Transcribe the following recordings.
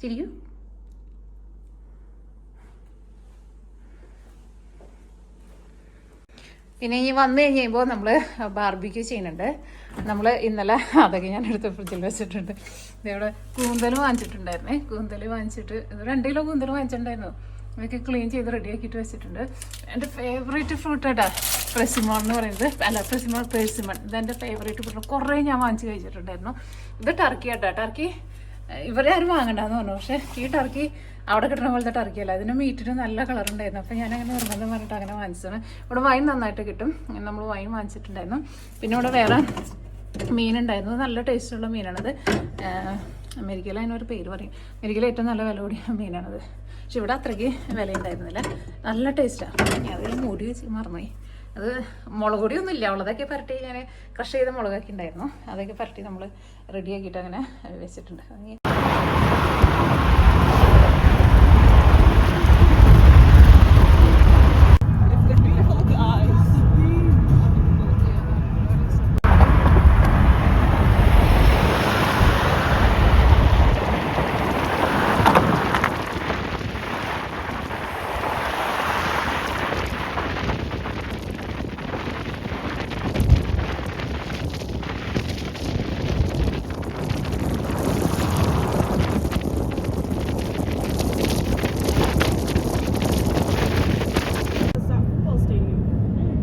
ചിരിക്കൂ. പിന്നെ ഇനി വന്നു കഴിയുമ്പോൾ നമ്മൾ ബാർബിക്യൂ ചെയ്യുന്നുണ്ട്. നമ്മൾ ഇന്നലെ അതൊക്കെ ഞാൻ എടുത്ത് ഫ്രിഡ്ജിൽ വെച്ചിട്ടുണ്ട്. ഇവിടെ കൂന്തൽ വാങ്ങിച്ചിട്ടുണ്ടായിരുന്നേ. കൂന്തൽ വാങ്ങിച്ചിട്ട് രണ്ട് കിലോ കൂന്തൽ വാങ്ങിച്ചിട്ടുണ്ടായിരുന്നു. അതൊക്കെ ക്ലീൻ ചെയ്ത് റെഡിയാക്കിയിട്ട് വെച്ചിട്ടുണ്ട്. എന്റെ ഫേവറേറ്റ് ഫ്രൂട്ട് ഏട്ടാ പ്രസിമോൺ എന്ന് പറയുന്നത്. അല്ല പ്രസിമോൺ പേഴ്സിമൺ ഇതെന്റെ ഫേവറേറ്റ് ഫ്രൂട്ട് കുറേ ഞാൻ വാങ്ങിച്ച് കഴിച്ചിട്ടുണ്ടായിരുന്നു. ഇത് ടർക്കി ആട്ടാ. ടർക്കി ഇവരെ ആരും വാങ്ങണ്ടെന്ന് പറഞ്ഞു. പക്ഷേ ഈ ടർക്കി അവിടെ കിട്ടുന്ന പോലത്തെ ടർക്കിയല്ല അതിന് മീറ്റിന് നല്ല കളർ ഉണ്ടായിരുന്നു. അപ്പോൾ ഞാൻ അങ്ങനെ നിർബന്ധം പറഞ്ഞിട്ട് അങ്ങനെ വാങ്ങിച്ചതാണ്. ഇവിടെ വൈൻ നന്നായിട്ട് കിട്ടും. നമ്മൾ വൈൻ വാങ്ങിച്ചിട്ടുണ്ടായിരുന്നു. പിന്നെ ഇവിടെ വേറെ മീനുണ്ടായിരുന്നു നല്ല ടേസ്റ്റുള്ള മീനാണത്. അമേരിക്കയിൽ അതിനൊരു പേര് പറയും. അമേരിക്കയിൽ ഏറ്റവും നല്ല വില കൂടിയ മീനാണത്. പക്ഷെ ഇവിടെ അത്രയ്ക്ക് വില ഉണ്ടായിരുന്നില്ല നല്ല ടേസ്റ്റാണ് അതിൽ മൂടി വെച്ച് മറന്നുപോയി. അത് മുളക് പൊടിയൊന്നും ഇല്ല ഉള്ളതൊക്കെ പരട്ടി ഞാൻ ക്രഷ് ചെയ്ത മുളകൊക്കെ ഉണ്ടായിരുന്നു. അതൊക്കെ പരട്ടി നമ്മൾ റെഡിയാക്കിയിട്ട് അങ്ങനെ വെച്ചിട്ടുണ്ട്.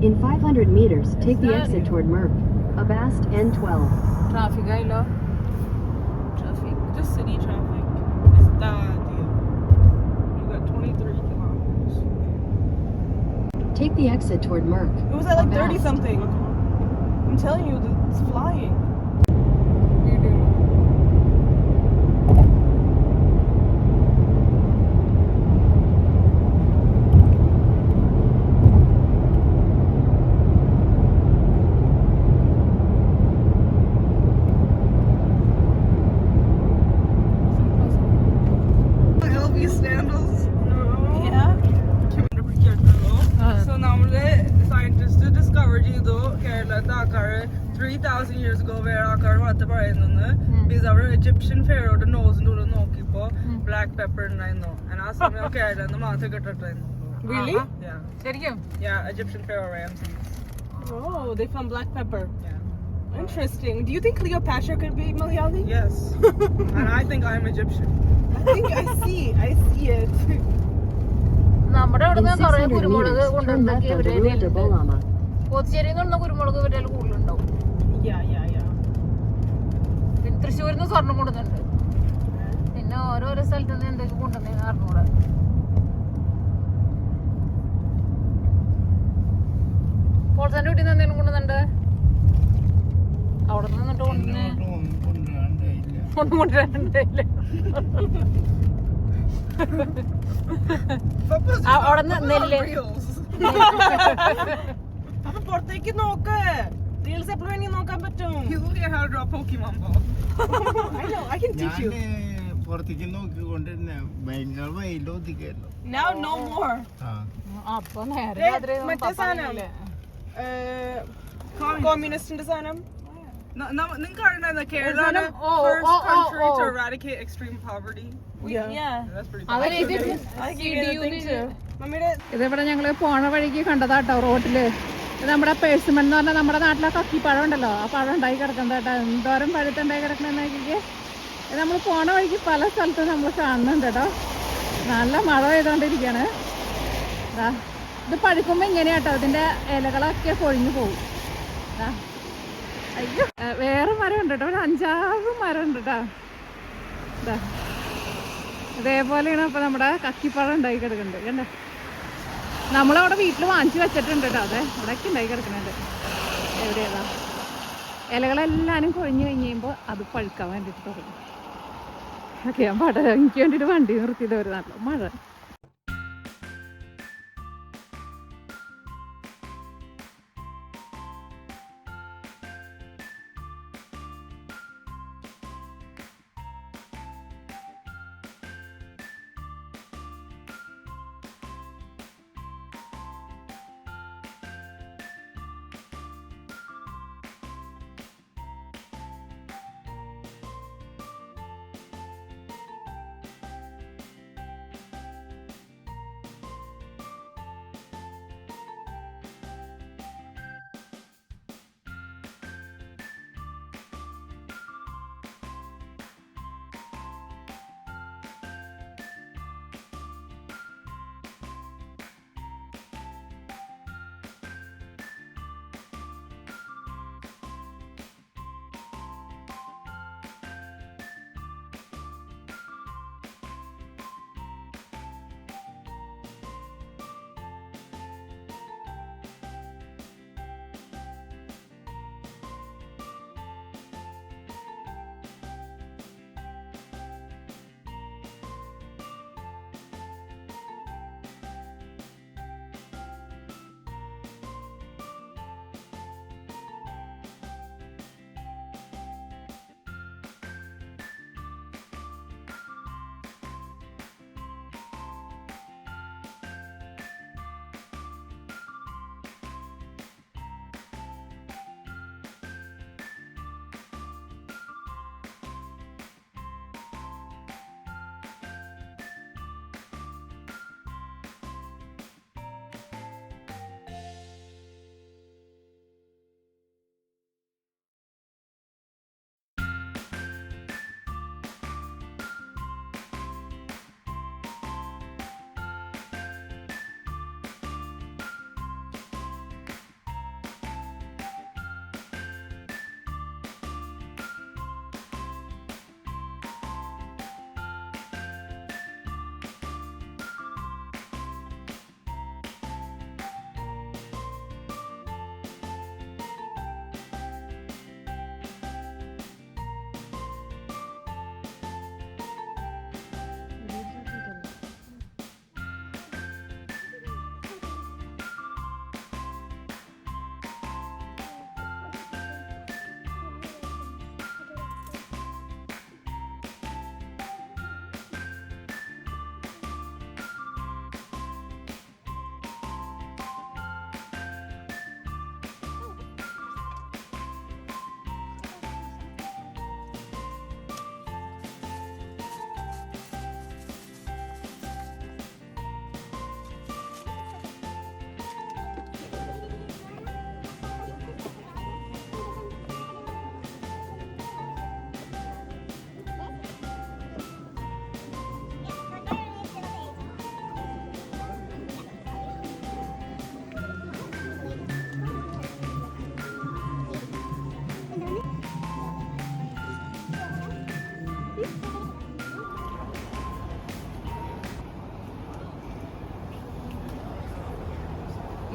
In 500 meters, it's take the exit toward Merk, Abast N12. Traffic, I love traffic. Just city traffic. It's that deal. You got 23 kilometers. Take the exit toward Merck. It was at like 30 something. I'm telling you, it's flying. ആൾക്കാർ because അവിടെ Egyptian ഫെയറോട് നോസിന്റെ ഉള്ളിൽ നോക്കിയപ്പോ black pepper ഉണ്ടായിരുന്നു ആ സമയമൊക്കെ ആയിരുന്നു മാത്രം കിട്ടിട്ടായിരുന്നു ശരിക്കും Yeah, Egyptian. Oh, they found black pepper. Yeah. Interesting. Do you think Cleopatra could be Malayali? Yes. and I think I'm Egyptian. I think I see. I see it. നമ്മുടെ അവിടെ നിന്ന് കുറെ കുരുമുളക് meters, turn കൊണ്ടുവന്നൊക്കെ left ഇവരുടെ onto Ruta Bolama. പോത്തിച്ചേരിയിൽ നിന്ന് കുരുമുളക് ഇവരുടെ കൂടുതലുണ്ടാവും Yeah, yeah, yeah. പിന്നെ തൃശ്ശൂരിൽ നിന്ന് സ്വർണം കൊണ്ടുവന്നുണ്ട് പിന്നെ ഓരോരോ സ്ഥലത്ത് നിന്ന് എന്തൊക്കെ കൊണ്ടുവന്നേന്ന് അറിഞ്ഞൂടെ വീട്ടിൽ നിന്ന് എന്തെങ്കിലും കൊണ്ടുവന്നുണ്ട് അവിടെ നിന്നിട്ട് കൊണ്ടുവന്നേ ഒന്നും കൊണ്ടുവരാനുണ്ടായില്ല ആ, അവിടെ നിന്ന് നെല്ല്. അപ്പൊ പുറത്തേക്ക് നോക്ക് റീൽസ് എപ്പോഴും വേണമെങ്കിൽ നോക്കാൻ പറ്റും. He's looking at how to draw Pokemon ball. I know, I can teach you. ഞാൻ പുറത്തേക്ക് നോക്കിക്കൊണ്ടിരുന്ന ഭയങ്കര ദേ, രാത്രി മറ്റേ സാധനം. പപ്പാനില്ലേ? കോമ്യൂണിസ്റ്റിന്റെ സാധനം. No, no, നിങ്ങൾക്ക് അറിയണ്ടായിരുന്നോ Kerala to eradicate extreme poverty? മമ്മിയുടെ ഇതിവിടെ ഞങ്ങൾ പോണ വഴിക്ക് കണ്ടതാട്ടോ റോട്ടിൽ. നമ്മുടെ പേഴ്സിമൺ എന്ന് പറഞ്ഞാൽ നമ്മുടെ നാട്ടിലെ കക്കിപ്പഴം ഉണ്ടല്ലോ. ആ പഴം ഉണ്ടായി കിടക്കുന്നത് കേട്ടോ. എന്തോരം പഴുത്തുണ്ടായി കിടക്കണെന്നൊക്കെ ഇത് നമ്മൾ പോണ വഴിക്ക് പല സ്ഥലത്തും നമ്മൾ കാണുന്നുണ്ട് കേട്ടോ. നല്ല മഴ പെയ്തോണ്ടിരിക്കാണ് ദാ, ഇത് പഴുക്കുമ്പോ ഇങ്ങനെയാട്ടോ ഇതിന്റെ ഇലകളൊക്കെ പൊഴിഞ്ഞു പോകും. അയ്യോ വേറെ മരം ഉണ്ട് കേട്ടോ. ഒരു അഞ്ചാറ് മരം ഉണ്ട് കേട്ടോ. ഇതാ ഇതേപോലെയാണ് അപ്പോൾ നമ്മുടെ കക്കിപ്പഴം ഉണ്ടായി കിടക്കുന്നുണ്ട് കണ്ടേ? നമ്മളവിടെ വീട്ടിൽ വാങ്ങിച്ചു വെച്ചിട്ടുണ്ട് കേട്ടോ അതെ. ഇവിടെയൊക്കെ ഉണ്ടായി കിടക്കുന്നുണ്ട് എവിടെയാ ഇലകളെല്ലാവരും കൊഴിഞ്ഞു കഴിഞ്ഞ് അത് പഴുക്കാൻ വേണ്ടിയിട്ട് തുടങ്ങും. ഓക്കെ ഞാൻ പട എനിക്ക് വേണ്ടിയിട്ട് വണ്ടി നിർത്തിയിട്ട് ഒരു നല്ല മഴ.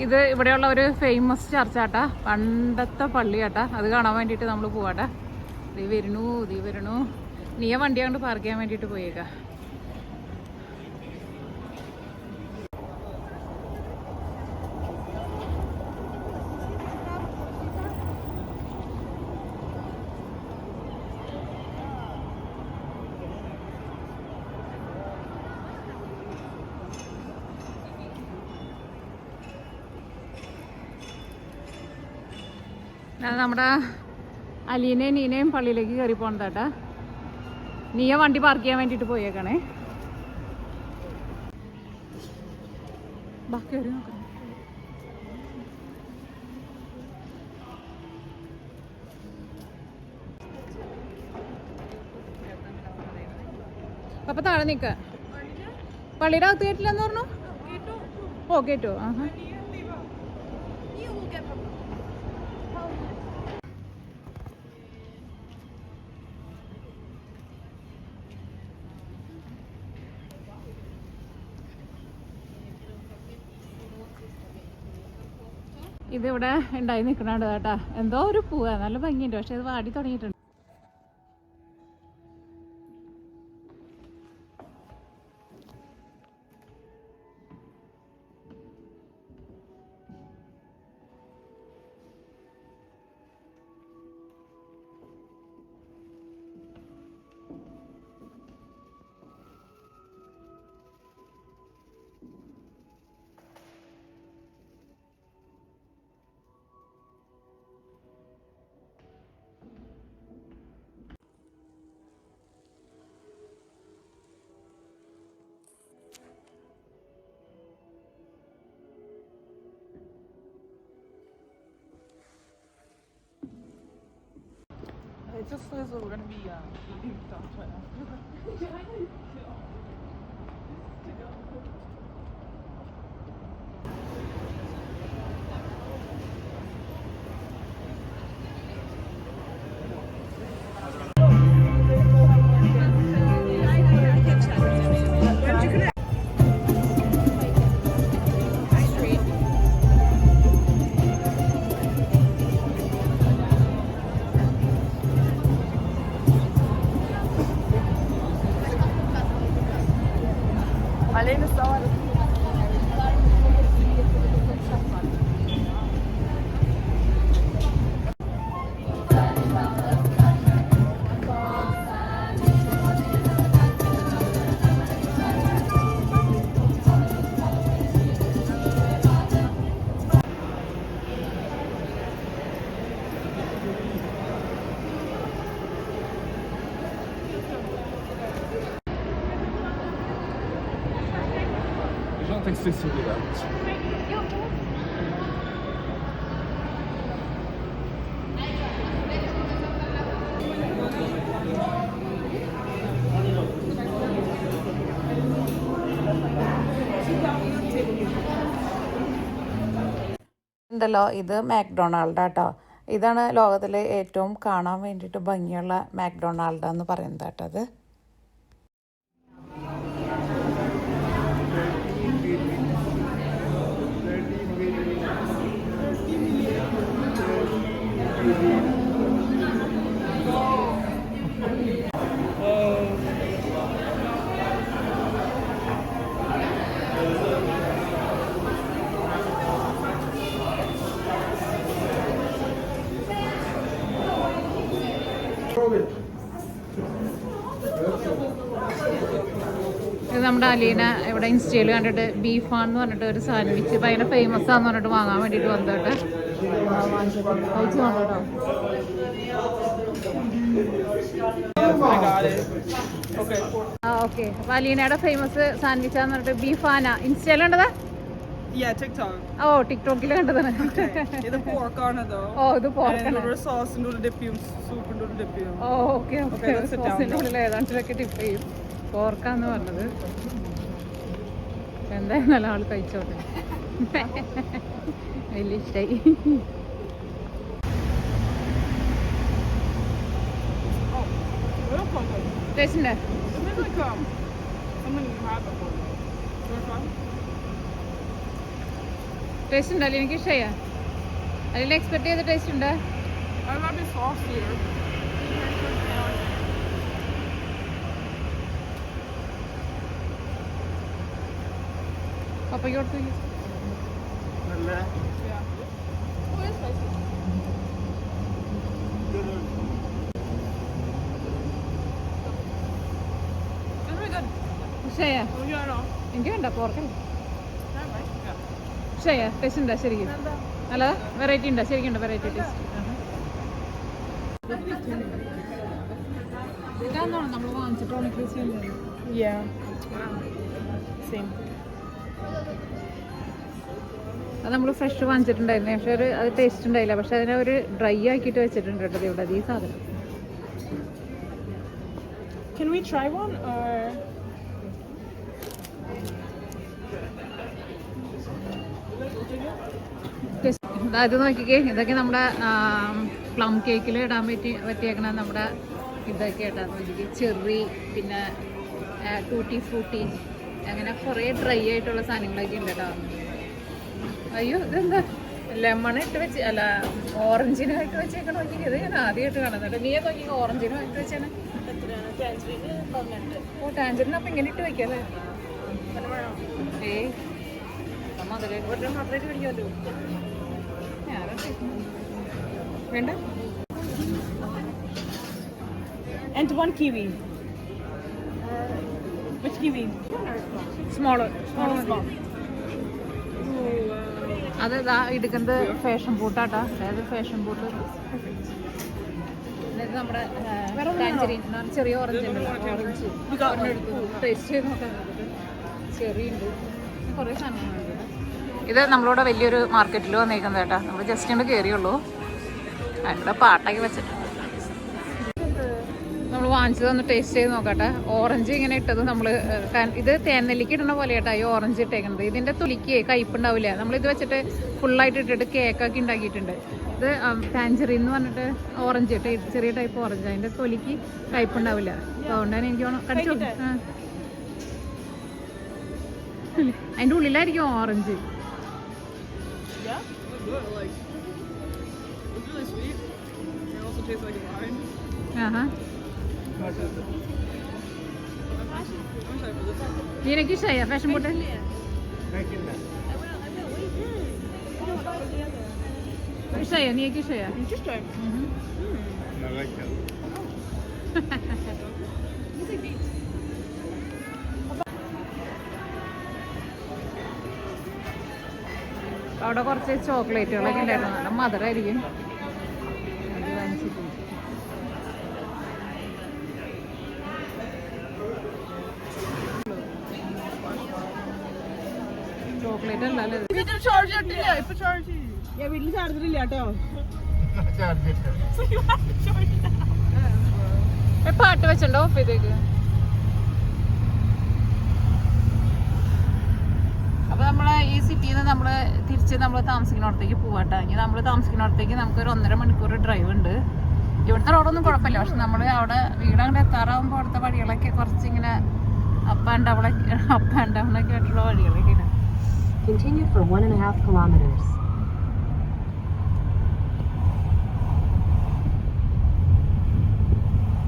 ഇത് ഇവിടെയുള്ള ഒരു ഫേമസ് ചർച്ചാട്ടാ. പണ്ടത്തെ പള്ളിയാട്ടാ. അത് കാണാൻ വേണ്ടിയിട്ട് നമ്മൾ പോവാട്ടാ. ദീ വരണു ദീ വരണു. നീയ വണ്ടി അങ്ങോട്ട് പാർക്ക് ചെയ്യാൻ വേണ്ടിയിട്ട് പോയേക്കാ. നമ്മുടെ അലീനയും നീനയും പള്ളിയിലേക്ക് കയറി പോണതാട്ടാ നീയ വണ്ടി പാർക്ക് ചെയ്യാൻ വേണ്ടിയിട്ട് പോയേക്കണേ. ബാക്കി നോക്കാം. അപ്പൊ താഴെ നിക്ക. പള്ളിയുടെ അകത്ത് കേട്ടില്ലെന്ന് പറഞ്ഞു? ഓ കേട്ടോ. ആഹാ. ഇതിവിടെ ഉണ്ടായി നിൽക്കണുണ്ട് കേട്ടാ? എന്തോ ഒരു പൂവാണ് നല്ല ഭംഗിയുണ്ട്. പക്ഷെ അത് വാടി തുടങ്ങിയിട്ടുണ്ട്. It just says we're gonna be um, eating stuff right now. Marlene Sauer. ഉണ്ടല്ലോ ഇത് മാക്ഡൊണാൾഡ് കേട്ടോ ഇതാണ് ലോകത്തിലെ ഏറ്റവും കാണാൻ വേണ്ടിയിട്ട് ഭംഗിയുള്ള മാക്ഡൊണാൾഡ് എന്ന് പറയുന്നത് കേട്ടോ അത്. അലീന ഇവിടെ ഇൻസ്റ്റയിൽ കണ്ടിട്ട് ബീഫാൻ എന്ന് പറഞ്ഞിട്ട് ഒരു സാൻഡ്വിച്ച് ഭയങ്കര ഫേമസ് ആന്ന് പറഞ്ഞിട്ട് വാങ്ങാൻ വേണ്ടിട്ട് വന്നോട്ടെ കഴിച്ചു നോക്കട്ടോ. ആ ഓക്കെ അപ്പൊ അലീനയുടെ ഫേമസ് സാൻഡ്വിച്ച് ആന്ന് പറഞ്ഞിട്ട് ബീഫാന ഇൻസ്റ്റയിലുണ്ടതാ Yeah, TikTok. ടിക്ടോക്കിൽ കണ്ടതാണ് ഇത് ആണ് though. ഓ ഇത് then sauce and dip ചെയ്യും soup and dip ചെയ്യും. ഓ ഓക്കെ ഓക്കെ. സോസിന്റെ ഉള്ളിൽ ഏതാണ്ടിലൊക്കെ ടിപ്പ് ചെയ്യും പോർക്കാന്ന് പറഞ്ഞത്. നല്ല ആൾ കഴിച്ചോട്ടെ. വലിയ ഇഷ്ടായി? ടേസ്റ്റ് ഉണ്ടല്ലോ എനിക്ക് ഇഷ്ടമായ അതിൽ എക്സ്പെക്ട് ചെയ്ത ടേസ്റ്റ് ഉണ്ട് I love the sauce here. പപ്പയ്ക്ക് കൊടുത്തു no. എനിക്ക് വേണ്ട പോർക്കല്ല? Yeah. ടേസ്റ്റ് ഉണ്ടോ? ശരിക്കും. അല്ല വെറൈറ്റി ഉണ്ടോ? ശരിക്കും ഉണ്ടോ? വെറൈറ്റി ടേസ്റ്റ് ഇതാണോ നമ്മൾ വാങ്ങിച്ചിട്ട് ഉണക്കി ചെയ്യുന്നത് Yeah. Same. അത് നമ്മൾ ഫ്രഷ് വാങ്ങിച്ചിട്ടുണ്ടായിരുന്നു. പക്ഷേ ഒരു അത് ടേസ്റ്റ് ഉണ്ടായില്ല. പക്ഷെ അതിനെ ഒരു ഡ്രൈ ആക്കിയിട്ട് വെച്ചിട്ടുണ്ട് കേട്ടോ ഇവിടെ ഈ സാധനം. Can we try one or? ദാ ഇത് നോക്കിക്കേ ഇതൊക്കെ നമ്മുടെ പ്ലം കേക്കിൽ ഇടാൻ പറ്റി പറ്റിയേക്കണ നമ്മുടെ ഇതൊക്കെ ഇടാൻ നോക്കിക്കേ ചെറി പിന്നെ ടൂട്ടി ഫ്രൂട്ടി അങ്ങനെ കുറേ ഡ്രൈ ആയിട്ടുള്ള സാധനങ്ങളൊക്കെ ഉണ്ട് കേട്ടോ. അയ്യോ ഇതെന്താ? ലെമൺ ഇട്ട് വെച്ച് അല്ല ഓറഞ്ചിനായിട്ട് വെച്ചേക്കണ നോക്കി. ഇത് ഞാൻ ആദ്യമായിട്ട് കാണുന്നുണ്ട് നീ നോക്കി ഓറഞ്ചിനായിട്ട് വെച്ചാണ്. ഓ ടാഞ്ചറിന് അപ്പം ഇങ്ങനെ ഇട്ട് വെക്കല്ലേ? മാത്രമായിട്ട് പിടിക്കാമല്ലോ ഞാനൊക്കെ വേണ്ട. And one kiwi. Which kiwi? Small. Small, small. അത് ഇതാ എടുക്കുന്നത് ഫാഷൻ ബൂട്ടാട്ടാ അതായത് ഫാഷൻ ബൂട്ട് ഇത് നമ്മുടെ ടാഞ്ചറിൻ ചെറിയ ഓറഞ്ച് ഓറഞ്ച് ടേസ്റ്റ് ചെയ്ത് നോക്കാൻ കുറേ സാധനങ്ങളുണ്ട് ഇത് നമ്മളോട് വലിയൊരു മാർക്കറ്റിൽ വന്നേക്കുന്നത് കേട്ടോ നമ്മൾ ജസ്റ്റ് ഇങ്ങോട്ട് കയറിയുള്ളൂ അതിന്റെ പാട്ടൊക്കെ വെച്ചിട്ട് വാങ്ങിച്ചത് ഒന്ന് ടേസ്റ്റ് ചെയ്ത് നോക്കട്ടെ. ഓറഞ്ച് ഇങ്ങനെ ഇട്ടത് നമ്മൾ ഇത് തേനെല്ലിക്ക് ഇടുന്ന പോലെ കേട്ടോ ഈ ഓറഞ്ച് ഇട്ടേക്കുന്നത് ഇതിന്റെ തുലിക്ക് കയ്പുണ്ടാവില്ല ഇത് വെച്ചിട്ട് ഫുള്ളായിട്ട് ഇട്ടിട്ട് കേക്കൊക്കെ ഉണ്ടാക്കിയിട്ടുണ്ട്. ഇത് പാഞ്ചറി എന്ന് പറഞ്ഞിട്ട് ഓറഞ്ച് ചെറിയ ടൈപ്പ് ഓറഞ്ച് അതിന്റെ തൊലിക്ക് കയ്പുണ്ടാവില്ല അതുകൊണ്ടാണ് എനിക്ക് കടിച്ചു. അതിന്റെ ഉള്ളിലായിരിക്കും orange Yeah? It's good. Like, it's really sweet. It also tastes like wine. ആഹാ I'm sorry for this. നിനക്ക് ഇഷ്ടമായ ഫാഷൻ ബോട്ട് ഇഷ്ടമായ നീക്ക്. എന്നാ കഴിക്കാം അവിടെ കുറച്ച് ചോക്ലേറ്റുകളൊക്കെ ഉണ്ടായിരുന്നു നല്ല മധുരമായിരിക്കും വീട്ടിൽ ചാർജർ ഇല്ല കേട്ടോ. പാട്ട് വെച്ചോ ഓഫ് ചെയ്തേക്ക്. അപ്പൊ നമ്മൾ ഈ സിറ്റിയിൽ നിന്ന് നമ്മൾ തിരിച്ച് നമ്മൾ താമസിക്കുന്നിടത്തേക്ക് പോവാട്ടോ. ഇനി നമ്മൾ താമസിക്കുന്നിടത്തേക്ക് നമുക്ക് ഒരു ഒന്നര മണിക്കൂർ ഡ്രൈവ് ഉണ്ട്. ഇവിടുത്തെ റോഡൊന്നും കുഴപ്പമില്ല. പക്ഷെ നമ്മൾ അവിടെ വീട് അങ്ങോട്ട് എത്താറാകുമ്പോൾ അവിടുത്തെ വഴികളൊക്കെ കുറച്ച് ഇങ്ങനെ up and down up and down ഒക്കെ ആയിട്ടുള്ള വഴികളൊക്കെ Continue for one and a half kilometers.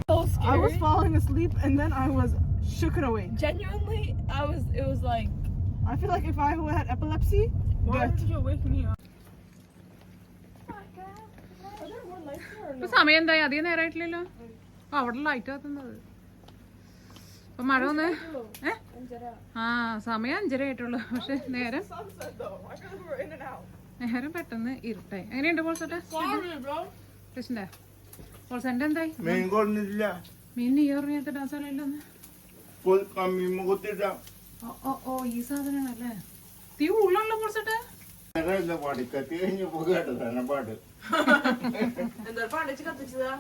So I was falling asleep and then I was shooken awake. Genuinely, I was. It was like. I feel like if I had epilepsy, Why death. did you wake me up? ഇപ്പൊ സമയം എന്തായി അധികം നേരമായിട്ടില്ലല്ലോ അപ്പൊ അവിടെ light കത്തുന്നത് അപ്പൊ മഴ വന്ന്? ഏ? ആ സമയം അഞ്ചര ആയിട്ടുള്ളൂ. പക്ഷെ നേരം. നേരം പെട്ടെന്ന് ഇരുട്ടായി. എങ്ങനെയുണ്ട് പോൾസോട്ടെ Sorry, bro. കൃഷ്ണ പോൾസന്റെ എന്തായി? മീൻ ഈ പറഞ്ഞിട്ട് ഡാൻസ് ഓ ഓ ഈ സാധനമാണല്ലേ? തീ ഉള്ളുള്ള പോൾസോട്ടെ എന്താ പാടിച്ച് കത്തിച്ചതാ?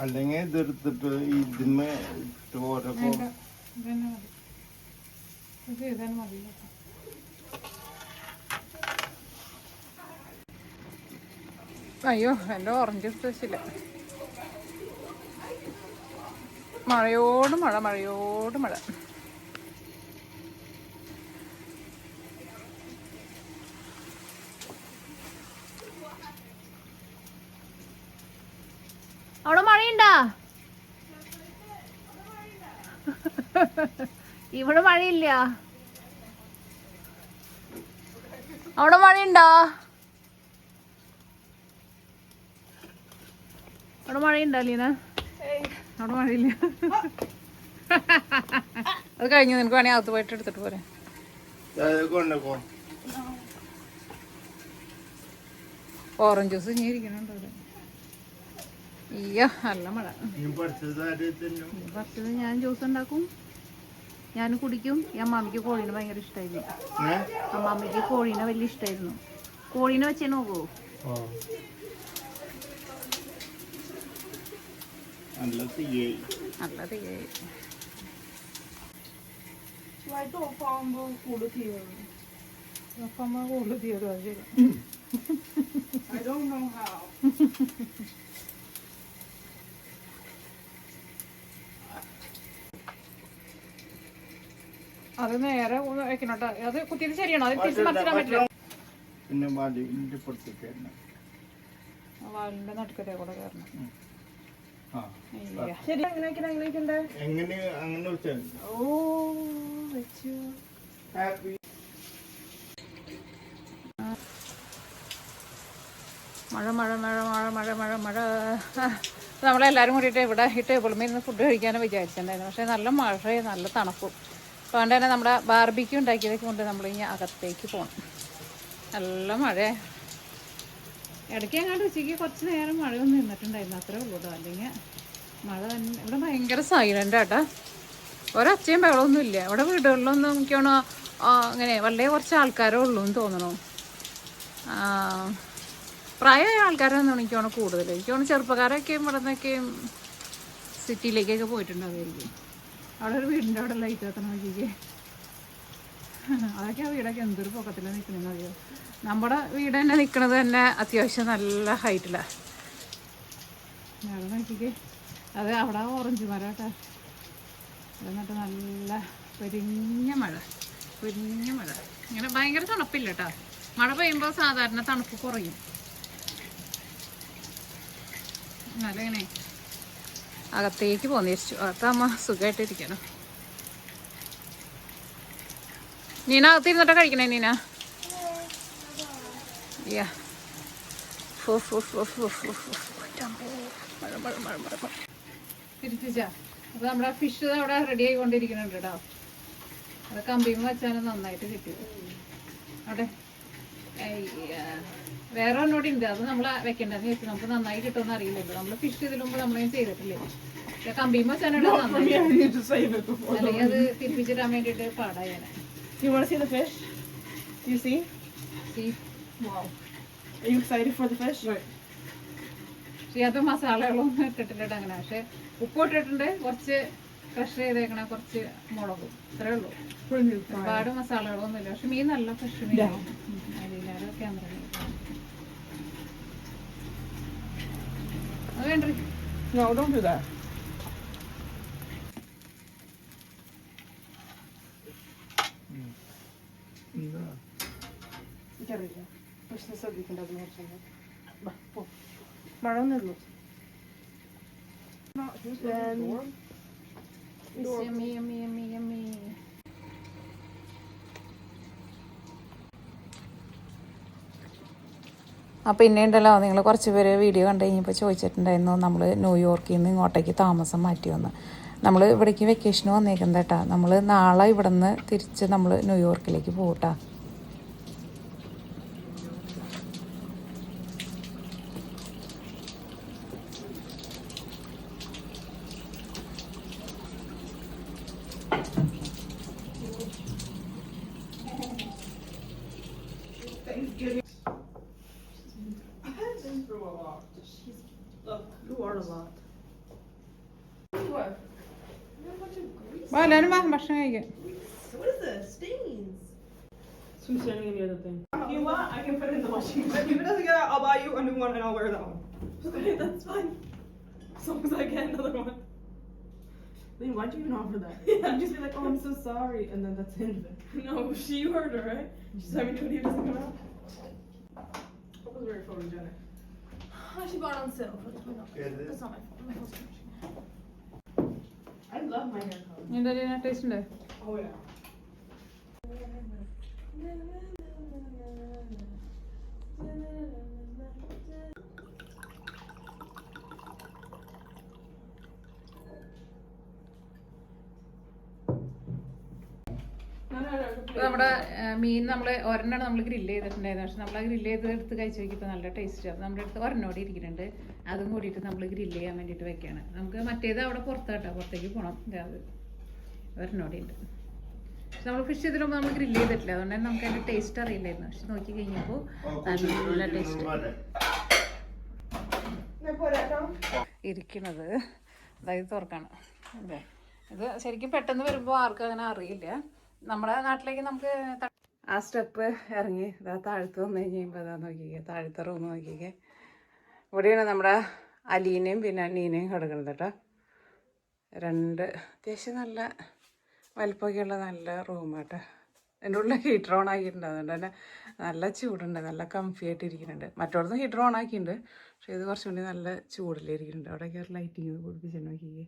അല്ലെങ്കിൽ ഇതെടുത്തിട്ട് ഇതിന്മേ ഇട്ട് മതി. അയ്യോ എന്റെ ഓറഞ്ച് സ്പെഷ്യൽ മഴയോട് മഴ മഴയോട് മഴ. അവിടെ മഴയുണ്ടാ? ഇവിടെ മഴയില്ല. അവിടെ മഴയുണ്ടോ? അവിടെ മഴയുണ്ടോ ലീന? അവിടെ മഴയില്ല. അത് കഴിഞ്ഞു നിനക്ക് വേണേ അകത്ത് പോയിട്ട് എടുത്തിട്ട് പോരെ. ഓറഞ്ച് ജ്യൂസ് ഇനി ഇരിക്കണുണ്ടോ അയ്യോ നല്ല മഴ. പറിച്ചത് ഞാൻ ജ്യൂസ് ഉണ്ടാക്കും. ഞാൻ കുടിക്കും. ഈ അമ്മാമ്മയ്ക്ക് കോഴീനെ ഭയങ്കര ഇഷ്ടമായിരുന്നു ഏ? അമ്മാമ്മയ്ക്ക് കോഴീനെ വലിയ ഇഷ്ടമായിരുന്നു കോഴീനെ വെച്ചേ നോക്കൂ. നല്ല തീയായി തീയായി. കൂടുതൽ ശരി. I don't know how. അത് നേരെ വെക്കണോട്ടോ. അത് കുത്തിയത് ശരിയാണോ? അത് തിരിച്ച് മറിച്ചിടാൻ പറ്റില്ല? പിന്നെ ഇന്റെ പുറത്തേക്ക് തന്നെ വാലിന്റെ നടുക്കത്തെ കൂടെ കയറണം ആ ശരി എങ്ങനെ എങ്ങനെയൊക്കെ എങ്ങനെ അങ്ങനെ വെച്ചാൽ ഓ വെച്ചു. ഹാപ്പി മഴ മഴ മഴ മഴ മഴ മഴ മഴ. നമ്മളെല്ലാവരും കൂടിയിട്ട് ഇവിടെ ഈ ഇരുന്ന് ഫുഡ് കഴിക്കാനും വിചാരിച്ചിട്ടുണ്ടായിരുന്നു. പക്ഷേ നല്ല മഴയും നല്ല തണുപ്പും. അതുകൊണ്ട് തന്നെ നമ്മുടെ ബാർബിക്യൂ ഉണ്ടാക്കിയതൊക്കെ കൊണ്ട് നമ്മൾ ഇനി അകത്തേക്ക് പോകണം നല്ല മഴ. ഇടയ്ക്ക് അങ്ങോട്ട് ഉച്ചയ്ക്ക് കുറച്ച് നേരം മഴ മഴയൊന്നും നിന്നിട്ടുണ്ടായിരുന്നു. അത്രേ ഉള്ളൂ കേട്ടോ. അല്ലെങ്കിൽ മഴ തന്നെ. ഇവിടെ ഭയങ്കര സൈലന്റ് ആട്ടാ. ഒരൊച്ചയും ബഹളമൊന്നും ഇല്ല. ഇവിടെ വീടുകളിലൊന്നും എനിക്കാണ് അങ്ങനെ വളരെ കുറച്ച് ആൾക്കാരേ ഉള്ളൂ എന്ന് തോന്നണു. പ്രായമായ ആൾക്കാരാണെന്ന് എനിക്കാണ് കൂടുതൽ. എനിക്കാണ് ചെറുപ്പക്കാരൊക്കെയും ഇവിടെ നിന്നൊക്കെയും സിറ്റിയിലേക്കൊക്കെ പോയിട്ടുണ്ടാവുമായിരിക്കും. അവിടെ ഒരു വീടിന്റെ അവിടെ ലൈറ്റ് വെക്കണം നോക്കിക്കേ അതൊക്കെ ആ വീടൊക്കെ എന്തൊരു പൊക്കത്തിലാണ് നിൽക്കണമെന്ന് അറിയോ? നമ്മുടെ വീട് തന്നെ നിൽക്കുന്നത് തന്നെ അത്യാവശ്യം നല്ല ഹൈറ്റിലാണ് അവിടെ നോക്കിക്കേ. അത് അവിടെ ഓറഞ്ച് മരം കേട്ടോ. എന്നിട്ട് നല്ല പൊരിഞ്ഞ മഴ. പൊരിഞ്ഞ മഴ. ഇങ്ങനെ ഭയങ്കര തണുപ്പില്ല കേട്ടോ. മഴ പെയ്യുമ്പോൾ സാധാരണ തണുപ്പ് കുറയും. എന്നാലും അകത്തേക്ക് പോന്നിരിച്ചു അകത്തമ്മ സുഖമായിട്ടിരിക്കണം നീന അകത്തിരുന്നിട്ടാ കഴിക്കണേ നീന? യാ നമ്മുടെ ഫിഷ് അവിടെ റെഡി ആയിക്കൊണ്ടിരിക്കുന്നുണ്ട് കേട്ടോ അത് കമ്പിയും വെച്ചാലും നന്നായിട്ട് കിട്ടി. അവിടെ. വേറെ ഒന്നുകൂടി ഉണ്ട് അത് നമ്മൾ വെക്കേണ്ടത് വെച്ചു നമുക്ക് നന്നായി കിട്ടുമെന്ന് അറിയില്ലല്ലോ നമ്മൾ ഫിഷ് ഇതിനു മുമ്പ് നമ്മളേം ചെയ്തിട്ടില്ലേ? കമ്പിയും വെച്ചാലുള്ള നന്നായി I need to save it before. അല്ലെങ്കിൽ അത് തിരിപ്പിച്ചിടാൻ വേണ്ടിയിട്ട് പാടായാണ് Do you want to see the fish? Do you see? Wow. Are you excited for the fish? പക്ഷെ അത് മസാലകളൊന്നും ഇട്ടിട്ടില്ല അങ്ങനെ. പക്ഷെ ഉപ്പ് ഇട്ടിട്ടുണ്ട്. കുറച്ച് ക്രഷ് ചെയ്തേക്കണ കുറച്ച് മുളകും. ഇത്രേ ഉള്ളൂ. ഒരുപാട് മസാലകളൊന്നുമില്ല. പക്ഷെ മീൻ നല്ല ഫ്രഷ് മീൻ ക്യാമറ അത് വേണ്ടി No, don't do that. Också. Va? På. Bara ner då. Then Yummy, yummy, yummy, yummy. ആ പിന്നെ ഉണ്ടല്ലോ നിങ്ങൾ കുറച്ച് പേര് വീഡിയോ കണ്ടു കഴിഞ്ഞപ്പോൾ ചോദിച്ചിട്ടുണ്ടായിരുന്നു നമ്മൾ ന്യൂയോർക്കിൽ നിന്ന് ഇങ്ങോട്ടേക്ക് താമസം മാറ്റി വന്ന് നമ്മൾ ഇവിടേക്ക് വെക്കേഷന് വന്നേക്കുന്നത് കേട്ടോ നമ്മൾ നാളെ ഇവിടെ നിന്ന് തിരിച്ച് നമ്മൾ ന്യൂയോർക്കിലേക്ക് പോകട്ടാ എല്ലാവരും വാ ഭക്ഷണം കഴിക്കാം What is this? Stains. Who's sending any other thing? You know what? I can put it in the washing machine. If it doesn't get out, I'll buy you a new one and I'll wear that one. Okay, that's fine. As long as I get another one. Then why'd you even offer that? Yeah. You just be like, oh, I'm so sorry, and then that's the end of it. No, she you heard her, right? She's having to when he doesn't come out. That was very photogenic. She bought on sale. That's ഏത്? not my fault. My phone's taste ഉണ്ട് Oh yeah. ഇപ്പൊ നമ്മുടെ മീൻ നമ്മൾ ഒരെണ്ണം നമ്മൾ grill ചെയ്തിട്ടുണ്ടായിരുന്നു. പക്ഷെ നമ്മൾ ആ ഗ്രില്ല് ചെയ്ത് എടുത്ത് കഴിച്ച് നോക്കിയപ്പോൾ നല്ല ടേസ്റ്റ് അത് നമ്മുടെ അടുത്ത് ഒരെണ്ണോടെ ഇരിക്കുന്നുണ്ട്. അതും കൂടിയിട്ട് നമ്മൾ ഗ്രില്ല് ചെയ്യാൻ വേണ്ടിയിട്ട് വെക്കുകയാണ് നമുക്ക് മറ്റേത് അവിടെ പുറത്ത് കേട്ടോ. പുറത്തേക്ക് പോകണം അത് ഒരെണ്ണോടെ ഉണ്ട്. പക്ഷെ നമ്മൾ ഫിഷ് ചെയ്തിട്ട് നമ്മൾ ഗ്രില്ല് ചെയ്തിട്ടില്ല. അതുകൊണ്ട് തന്നെ നമുക്ക് അതിന്റെ ടേസ്റ്റ് അറിയില്ലായിരുന്നു. പക്ഷെ നോക്കി കഴിഞ്ഞപ്പോൾ നല്ല ടേസ്റ്റ്? ഇരിക്കണത്. അതായത് തുറക്കണം. അതെ ഇത് ശരിക്കും പെട്ടെന്ന് വരുമ്പോൾ ആർക്കും അങ്ങനെ അറിയില്ല. നമ്മുടെ നാട്ടിലേക്ക് നമുക്ക് ആ സ്റ്റെപ്പ് ഇറങ്ങി. ഇതാ താഴത്ത് വന്നു കഴിയുമ്പോൾ അതാ നോക്കിക്കേ. താഴത്തെ റൂം നോക്കിക്കേ. ഇവിടെയാണ് നമ്മുടെ അലീനയും പിന്നെ അനീനയും കിടക്കുന്നത് കേട്ടോ. രണ്ട് അത്യാവശ്യം നല്ല വലിപ്പമൊക്കെയുള്ള നല്ല റൂം കേട്ടോ എന്റെ ഉള്ളിൽ ഹീറ്റർ ഓൺ ആക്കിയിട്ടുണ്ട്. അതുകൊണ്ട് തന്നെ നല്ല ചൂടുണ്ട്. നല്ല കംഫി ആയിട്ട് ഇരിക്കുന്നുണ്ട്. മറ്റോടത്തും ഹീറ്റർ ഓൺ ആക്കിയിട്ടുണ്ട്. പക്ഷേ ഇത് കുറച്ചും കൂടി നല്ല ചൂടിലിരിക്കുന്നുണ്ട് അവിടെയൊക്കെ ഒരു ലൈറ്റിങ് പിടിപ്പിച്ചു നോക്കിക്കേ.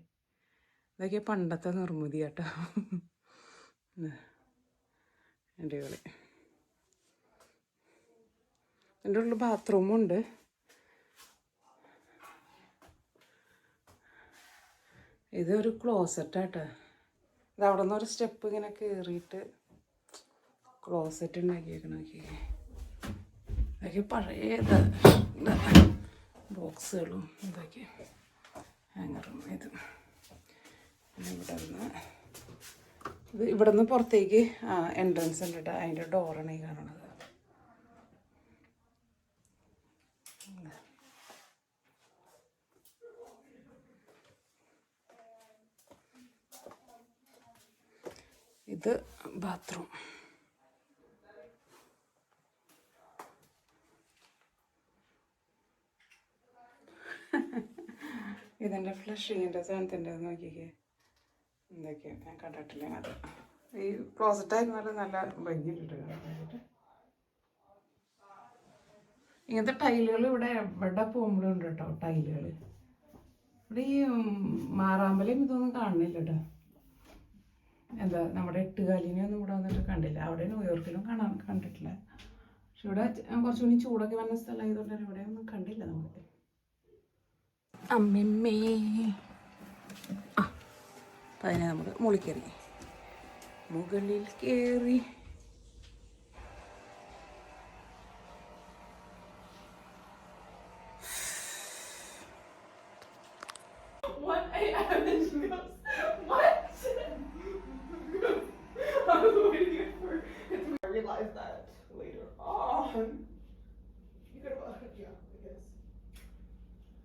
ഇതൊക്കെ പണ്ടത്തെ നിർമ്മിതി കേട്ടോ. അടിപൊളി. എന്റെ ഉള്ളിൽ ബാത്റൂമുണ്ട്. ഇതൊരു ക്ലോസറ്റാട്ടോ. ഇത് അവിടെ നിന്ന് ഒരു സ്റ്റെപ്പ് ഇങ്ങനെ കയറിയിട്ട് ക്ലോസറ്റ് ഉണ്ടാക്കിയേക്കണ ഇതൊക്കെ പഴയ ബോക്സുകളും ഇതൊക്കെ. ഹാങ്ങറും ഇതും. ഇവിടെ നിന്ന് ഇത് ഇവിടെ നിന്ന് പുറത്തേക്ക് എൻട്രൻസ് ഉണ്ട് അതിന്റെ ഡോറാണ് ഈ കാണുന്നത്. ഇത് ബാത്റൂം ഇതിന്റെ ഫ്ലഷിങ്ങിന്റെ സാധനത്തിന്റെ നോക്കിക്കേ. എന്തൊക്കെയാ ഞാൻ കണ്ടിട്ടില്ല. അത് ഈ ക്ലോസറ്റായിരുന്നാലും നല്ല ഭംഗിയിലിട്ട് കാണാനായിട്ട് ഇങ്ങനത്തെ ടൈലുകൾ ഇവിടെ എവിടെ പോകുമ്പോഴും ഉണ്ട് കേട്ടോ ടൈലുകൾ. ഇവിടെ ഈ മാറാമ്പലയും ഇതൊന്നും കാണുന്നില്ല കേട്ടോ എന്താ നമ്മുടെ എട്ടുകാലിനെയൊന്നും ഇവിടെ വന്നിട്ട് കണ്ടില്ല. അവിടെ ന്യൂയോർക്കിലും കാണാൻ കണ്ടിട്ടില്ല. പക്ഷെ ഇവിടെ കുറച്ചുകൂടി ചൂടൊക്കെ വന്ന സ്ഥലമായതുകൊണ്ട് ഇവിടെ ഒന്നും കണ്ടില്ല നമ്മൾ അമ്മിമ്മേ. ആ അപ്പം അതിനെ നമുക്ക് മുകളിൽ കയറി. മുകളിൽ കയറി.